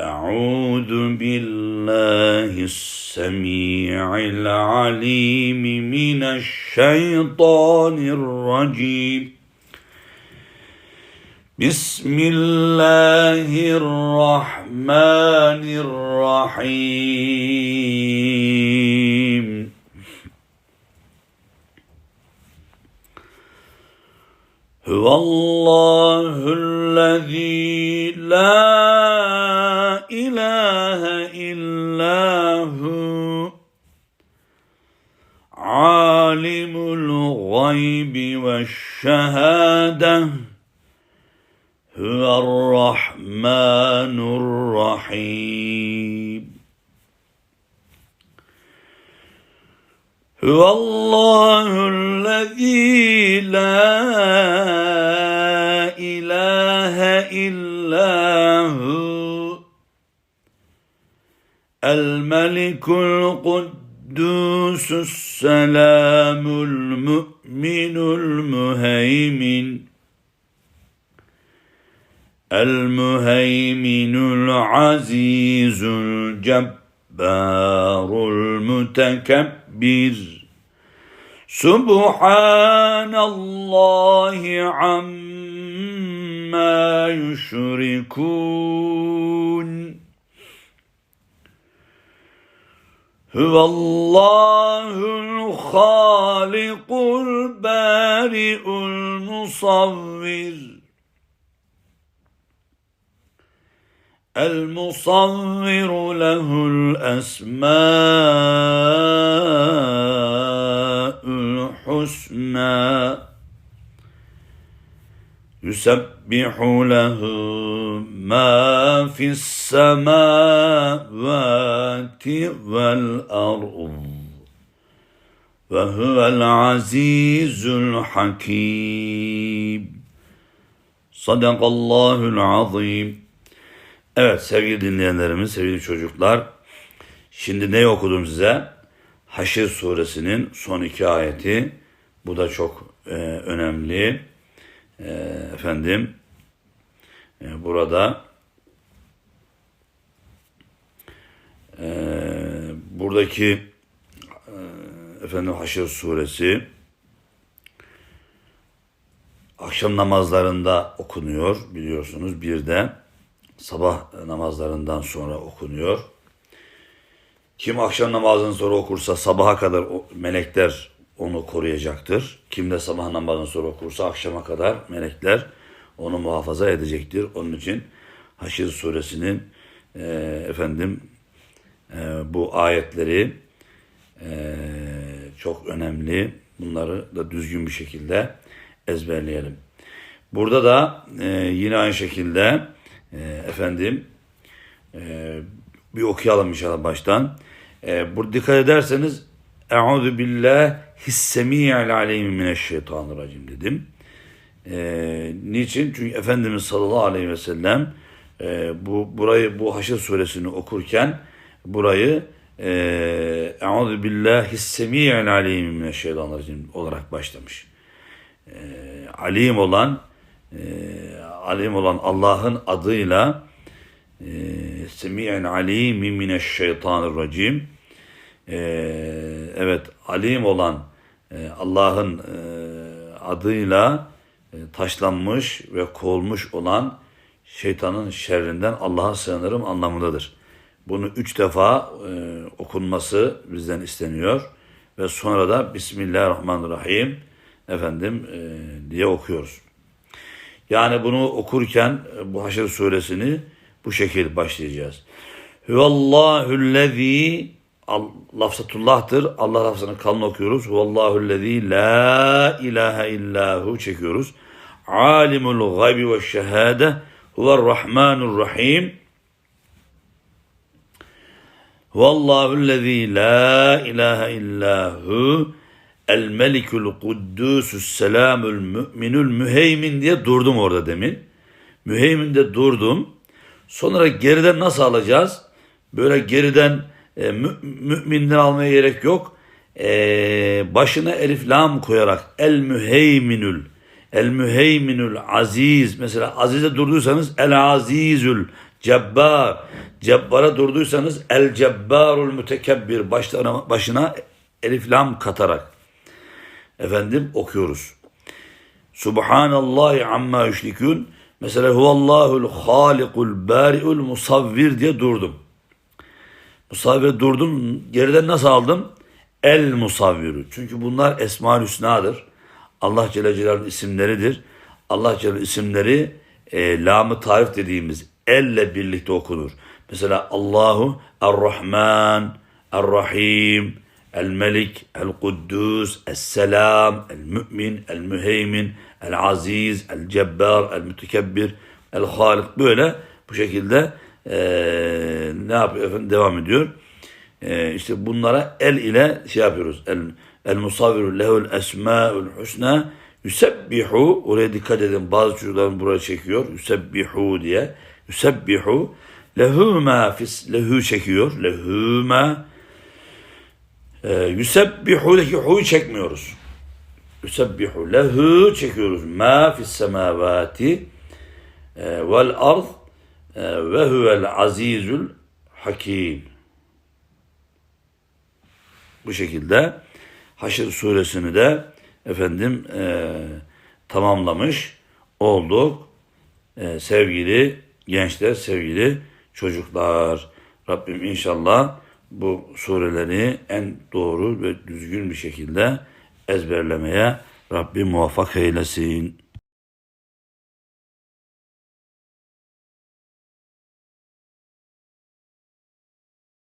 أعوذ بالله السميع العليم من الشيطان الرجيم. بسم الله الرحمن الرحيم. هو الله الذي لا الغيب والشهادة. هو الرحمن الرحيم. هو الله الذي لا إله إلا هو. الملك القدوس Selamul müminul müheymin El müheyminul azizul cebbarul mütekebbir Subhanallahi amma yüşrikun هو الله الخالق البارئ المصور. المصور له الأسماء الحسنى. يسبح له ما في السماوات والأرض وهو العزيز الحكيم صدق الله العظيم Evet sevgili dinleyenlerimiz, sevgili çocuklar. Şimdi ne okudum size? Haşr suresinin son iki ayeti. Bu da çok e, önemli. E, efendim e, burada e, buradaki e, efendim Haşr suresi akşam namazlarında okunuyor biliyorsunuz. Bir de sabah namazlarından sonra okunuyor. Kim akşam namazını sonra okursa sabaha kadar melekler onu koruyacaktır. Kim de sabah namazını sonra okursa akşama kadar melekler onu muhafaza edecektir. Onun için Haşr suresinin e, efendim e, bu ayetleri e, çok önemli. Bunları da düzgün bir şekilde ezberleyelim. Burada da e, yine aynı şekilde e, efendim e, bir okuyalım inşallah baştan. E, burada dikkat ederseniz Euzu billahi hissemi'il aleyhi mineşşeytanirracim dedim. E, niçin? Çünkü Efendimiz sallallahu aleyhi ve sellem e, bu burayı bu Haşr suresini okurken burayı Euzu billahi hissemi'il aleyhi mineşşeytanirracim olarak başlamış. E, alim olan e, alim olan Allah'ın adıyla e, Semi'en alimin mineşşeytanirracim e, evet alim olan e, Allah'ın e, adıyla taşlanmış ve kovulmuş olan şeytanın şerrinden Allah'a sığınırım anlamındadır. Bunu üç defa e, okunması bizden isteniyor ve sonra da Bismillahirrahmanirrahim efendim e, diye okuyoruz. Yani bunu okurken e, bu Haşr suresini bu şekilde başlayacağız. Huvallahu'llezî lafzatullah'tır. Allah lafzını kalın okuyoruz. Huvallahu'llezî la ilahe illahu çekiyoruz. Alimul gaybi ve şehade huverrahmanur rahim. Huvallahu'llezî la ilahe illahu El melikul kuddusus selamül müminül müheymin diye durdum orada demin. Müheyminde durdum. Sonra geriden nasıl alacağız? Böyle geriden e, mü, müminden almaya gerek yok. E, başına elif lam koyarak el müheyminül el müheyminül aziz mesela azize durduysanız el azizül cebbar cebbara durduysanız el cebbarul mütekebbir başlarına, başına elif lam katarak efendim okuyoruz. Subhanallahi amma yüşrikün. Mesela huvallahul halikul bari'ul musavvir diye durdum. Musavvir durdum. Geriden nasıl aldım? El musavviru. Çünkü bunlar Esma-ül Hüsna'dır. Allah Celle Celaluhu'nun isimleridir. Allah Celle isimleri e, lamı tarif dediğimiz elle birlikte okunur. Mesela Allahu Er-Rahman, Er-Rahim, El-Melik, El-Kuddus, El-Selam, El-Mü'min, El-Müheymin, El-Aziz, El-Cebbar, El-Mütekebbir, El-Halik böyle bu şekilde eee, ne yapıyor efendim devam ediyor. Eee işte bunlara el ile şey yapıyoruz. El, el musavviru lehul esmaul husna yusebbihu oraya dikkat edin bazı çocukların buraya çekiyor. Yusebbihu diye. Yusebbihu lehu ma fis lehu çekiyor. Lehu ma ee, Yusebbihu'daki hu'yu çekmiyoruz. Yusebbihu lehu çekiyoruz. Ma fis semavati e, vel ard e, ve huvel azizul hakim. Bu şekilde Haşr suresini de efendim e, tamamlamış olduk. E, sevgili gençler, sevgili çocuklar. Rabbim inşallah bu sureleri en doğru ve düzgün bir şekilde ezberlemeye Rabbim muvaffak eylesin.